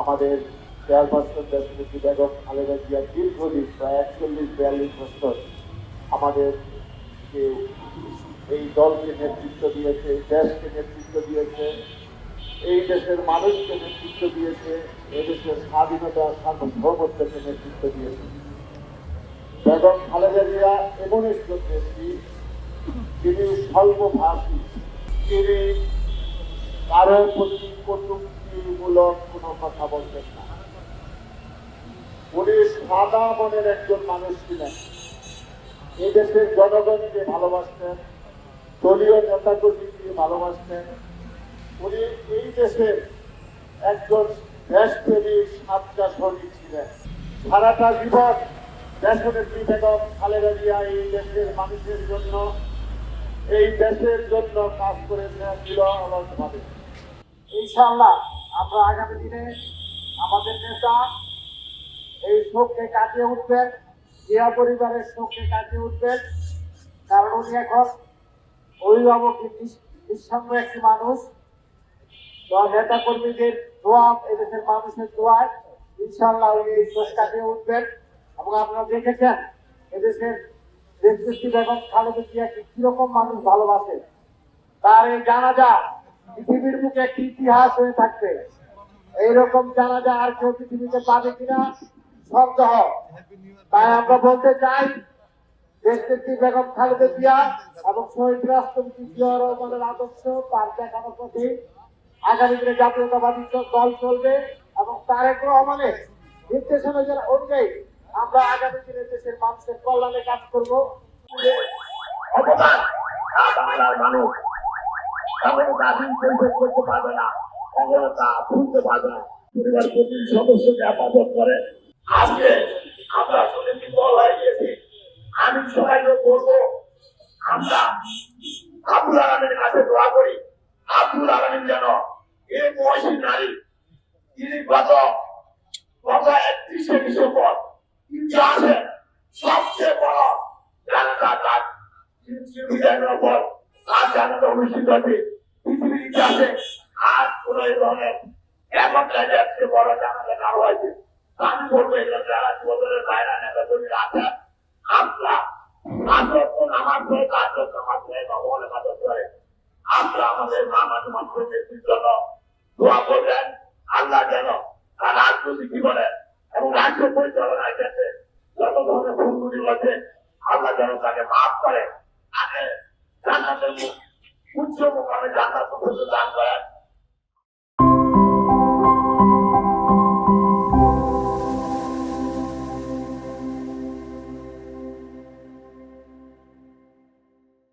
আমাদের চেয়ারপারসন খালেদা জিয়া দীর্ঘদিন প্রায় একচল্লিশ, বিয়াল্লিশ বছর আমাদের এই দলকে নেতৃত্ব দিয়েছে, দেশকে নেতৃত্ব দিয়েছে, এই দেশের মানুষকে নেতৃত্ব দিয়েছে, এই দেশের স্বাধীনতা, সার্বভৌমত্বকে নেতৃত্ব দিয়েছে। বেগম খালেদা জিয়া এমন একজন ব্যক্তি তিনি স্বল্পভাষী, তিনি কারও প্রতি কটুক্তিমূলক কোনো কথা বলতেন না। উনি সাদা মনের একজন মানুষ ছিলেন। এই দেশের জনগণকে ভালোবাসতেন, দলীয় নেতাকর্মীকে ভালোবাসতেন। উনি এই দেশের একজন দেশপ্রেমিক সাতটা সৈনিক ছিলেন। সারাটা জীবন দেশনেত্রী বেগম খালেদা জিয়া এই দেশের মানুষের জন্য, এই দেশের জন্য কাজ করেছেন নিরলসভাবে ইনশাআল্লাহ আমরা আগামী দিনে আমাদের নেতা এই শোককে কাটিয়ে উঠবেন, জিয়া পরিবারের শোককে কাটিয়ে উঠবেন। কারণ উনি এখন অভিভাবক নিঃসঙ্গ একটি মানুষ। নেতা কর্মীদের দোয়া, এদেশের মানুষের দোয়ায় ইনশাল্লাহ উনি এই শোক কাটিয়ে উঠবেন। এবং আপনারা দেখেছেন এদেশের দেশনেত্রী বেগম খালেদা জিয়াকে কীরকম মানুষ ভালোবাসে। তার এই জানাজা পৃথিবীর মুখে একটি ইতিহাস হয়ে থাকবে। এইরকম জানাজা আর কেউ পৃথিবীতে পাবে কিনা সন্দেহ। তাই আমরা বলতে চাই দেশনেত্রী বেগম খালেদা জিয়া এবং শহীদ রাষ্ট্রপতি জিয়া রহমানের আদর্শ তার দেখানো পথে আগামী দিনে জাতীয়তাবাদী দল চলবে এবং তারেক রহমানের নির্দেশনা যারা অনুযায়ী আমরা আগামী দিনে দেশের মানুষের কল্যাণে কাজ করব। অবদান মানুষ কখনো তা পরিশোধ করতে পারবে না কখনো তা ভুলতে পারবে না পরিবার প্রতি সদস্যকে হেফাজত করে আজকে আমরা শুনে বিফল হয়ে গিয়েছি আমি সবাইকে বলব আমরা আব্দুল আলমের কাছে দোয়া করি আব্দুল আলমিন যেন এই মহিষী নারী তিনি গত গত একত্রিশে ডিসেম্বর ইতিহাসে সবচেয়ে বড় বিজয়ের ওপর আর জানাজা অনুষ্ঠিত হচ্ছে পৃথিবীর আর কোন ধরনের এখন আজকে বড় জানাজা কারও হয়েছে আমি বলব যারা যুবদলের বাইরে নেতা কর্মীরা আছেন আমরা আল্লাহ যেন এবং রাজ্য পরিচালনার আল্লাহ যেন তাকে মাফ করে। তাকে জান্নাতের মুখ উচ্চ মুখামে জান্নাত পর্যন্ত দান করেন